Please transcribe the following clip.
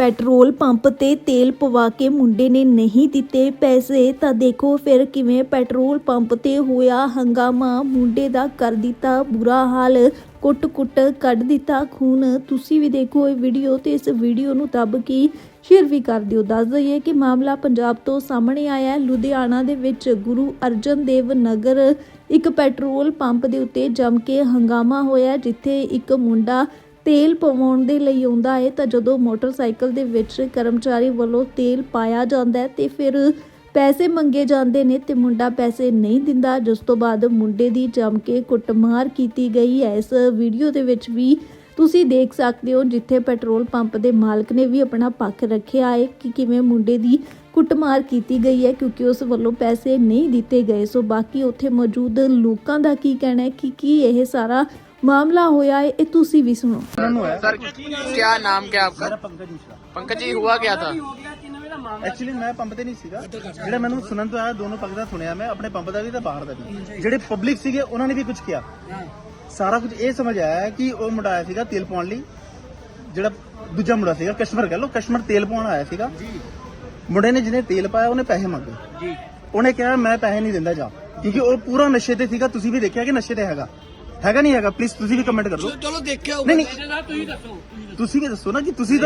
Petrol pump ਤੇ ਤੇਲ ਪਵਾ ਕੇ ਮੁੰਡੇ ਨੇ ਨਹੀਂ ਦਿੱਤੇ ਪੈਸੇ, ਤਾਂ ਦੇਖੋ ਫਿਰ ਕਿਵੇਂ ਪੈਟਰੋਲ ਪੰਪ ਤੇ ਹੋਇਆ ਹੰਗਾਮਾ। ਮੁੰਡੇ ਦਾ ਕਰ ਦਿੱਤਾ ਬੁਰਾ ਹਾਲ, ਕੁੱਟ-ਕੁੱਟ ਕੱਢ ਦਿੱਤਾ ਖੂਨ। ਤੁਸੀਂ ਵੀ ਦੇਖੋ ਇਹ ਵੀਡੀਓ ਤੇ ਇਸ ਵੀਡੀਓ ਨੂੰ ਦੱਬ ਕੇ ਸ਼ੇਅਰ ਵੀ ਕਰ ਦਿਓ। ਦੱਸ ਦਈਏ ਕਿ ਮਾਮਲਾ ਪੰਜਾਬ ਤੋਂ ਸਾਹਮਣੇ ਆਇਆ। ਹੈ ਲੁਧਿਆਣਾ ਦੇ ਵਿੱਚ ਗੁਰੂ ਅਰਜਨ ਦੇਵ ਨਗਰ ਇੱਕ ਪੈਟਰੋਲ ਪੰਪ ਦੇ ਉੱਤੇ ਜੰਮ ਕੇ ਹੰਗਾਮਾ ਹੋਇਆ, ਜਿੱਥੇ ਇੱਕ ਮੁੰਡਾ ਤੇਲ ਪਵਾਉਣ ਦੇ ਲਈ ਆਉਂਦਾ ਹੈ, ਤਾਂ ਜਦੋਂ ਮੋਟਰਸਾਈਕਲ ਦੇ ਵਿੱਚ ਕਰਮਚਾਰੀ ਵੱਲੋਂ ਤੇਲ ਪਾਇਆ ਜਾਂਦਾ ਹੈ, ਤੇ ਫਿਰ ਪੈਸੇ ਮੰਗੇ ਜਾਂਦੇ ਨੇ ਤੇ ਮੁੰਡਾ ਪੈਸੇ ਨਹੀਂ ਦਿੰਦਾ, ਜਿਸ ਤੋਂ ਬਾਅਦ ਮੁੰਡੇ ਦੀ ਜੰਮ ਕੇ ਕੁੱਟਮਾਰ ਕੀਤੀ ਗਈ ਹੈ। ਇਸ ਵੀਡੀਓ ਦੇ ਵਿੱਚ ਵੀ ਤੁਸੀਂ ਦੇਖ ਸਕਦੇ ਹੋ, ਜਿੱਥੇ ਪੈਟਰੋਲ ਪੰਪ ਦੇ ਮਾਲਕ ਨੇ ਵੀ ਆਪਣਾ ਪੱਖ ਰੱਖਿਆ ਹੈ ਕਿ ਕਿਵੇਂ ਮੁੰਡੇ ਦੀ ਕੁੱਟਮਾਰ ਕੀਤੀ ਗਈ ਹੈ, ਕਿਉਂਕਿ ਉਸ ਵੱਲੋਂ ਪੈਸੇ ਨਹੀਂ ਦਿੱਤੇ ਗਏ। ਸੋ ਬਾਕੀ ਉੱਥੇ ਮੌਜੂਦ ਲੋਕਾਂ ਦਾ ਕੀ ਕਹਿਣਾ ਹੈ, ਕਿ ਕੀ ਇਹ ਸਾਰਾ ਮਾਮਲਾ ਹੋਇਆ ਹੈ ਇਹ ਤੁਸੀਂ ਵੀ ਸੁਣੋ सर क्या नाम क्या आपका ਮੇਰਾ ਪੰਕਜ ਮਿਸ਼ਰਾ पंकज जी हुआ क्या था ਐਕਚੁਅਲੀ ਮੈਂ ਪੰਪ ਤੇ ਨਹੀਂ ਸੀਗਾ ਜਿਹੜਾ ਮੈਨੂੰ ਸੁਣਨ ਤੋਂ ਆਇਆ ਦੋਨੋਂ ਪੱਖ ਦਾ ਸੁਣਿਆ ਮੈਂ ਆਪਣੇ ਪੰਪ ਦਾ ਵੀ ਤੇ ਬਾਹਰ ਦਾ ਵੀ ਜਿਹੜੇ ਪਬਲਿਕ ਸੀਗੇ ਉਹਨਾਂ ਨੇ ਵੀ ਕੁਝ ਕਿਹਾ ਸਾਰਾ ਕੁਝ ਇਹ ਸਮਝ ਆਇਆ ਹੈ ਕਿ ਉਹ ਮੁੰਡਾ ਆਇਆ ਸੀਗਾ ਤੇਲ ਪਾਉਣ ਲਈ ਜਿਹੜਾ ਦੂਜਾ ਮੁੰਡਾ ਸੀਗਾ ਕਸਟਮਰ ਕਹ ਲਓ ਕਸਟਮਰ ਤੇਲ ਪਾਉਣ ਆਇਆ ਸੀਗਾ ਮੁੰਡੇ ਨੇ ਜਿਹਨੇ ਤੇਲ ਪਾਇਆ ਉਹਨੇ ਪੈਸੇ ਮੰਗੇ जी ਉਹਨੇ ਕਿਹਾ ਮੈਂ ਪੈਸੇ ਨਹੀਂ ਦਿੰਦਾ ਜਾ ਕਿਉਂਕਿ ਉਹ ਪੂਰਾ ਨਸ਼ੇ ਤੇ ਸੀਗਾ ਤੁਸੀਂ ਵੀ ਦੇਖਿਆ ਕਿ ਨਸ਼ੇ ਤੇ ਹੈਗਾ ਹੈਗਾ ਨਹੀਂ ਹੈਗਾ? ਪਲੀਜ਼ ਤੁਸੀਂ ਵੀ ਕਮੈਂਟ ਕਰ ਦਿਓ। ਚਲੋ ਦੇਖਿਆ ਹੋਊਗਾ। ਤੁਸੀਂ ਦੱਸੋ ਤੁਸੀਂ ਵੀ ਦੱਸੋ ਨਾ ਕਿ ਤੁਸੀਂ